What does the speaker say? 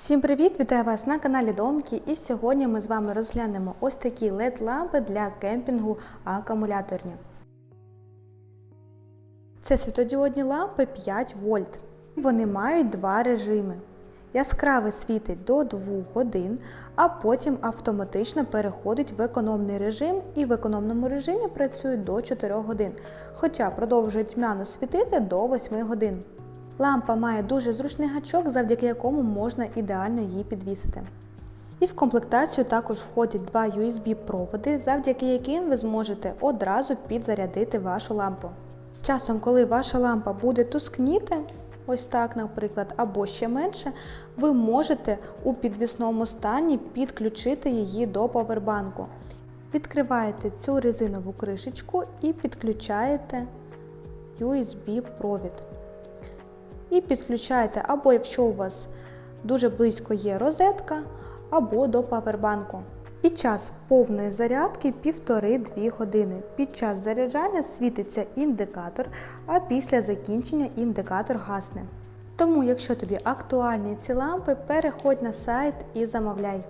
Всім привіт! Вітаю вас на каналі Домки. І сьогодні ми з вами розглянемо ось такі LED-лампи для кемпінгу акумуляторні. Це світодіодні лампи 5 вольт. Вони мають два режими. Яскравий світить до 2 годин, а потім автоматично переходить в економний режим і в економному режимі працюють до 4 годин, хоча продовжує тьмяно світити до 8 годин. Лампа має дуже зручний гачок, завдяки якому можна ідеально її підвісити. І в комплектацію також входять два USB-проводи, завдяки яким ви зможете одразу підзарядити вашу лампу. З часом, коли ваша лампа буде тускніти, ось так, наприклад, або ще менше, ви можете у підвісному стані підключити її до павербанку. Відкриваєте цю резинову кришечку і підключаєте USB-провід і підключаєте, або якщо у вас дуже близько є розетка, або до павербанку. І час повної зарядки 1,5-2 години. Під час заряджання світиться індикатор, а після закінчення індикатор гасне. Тому, якщо тобі актуальні ці лампи, переходь на сайт і замовляй.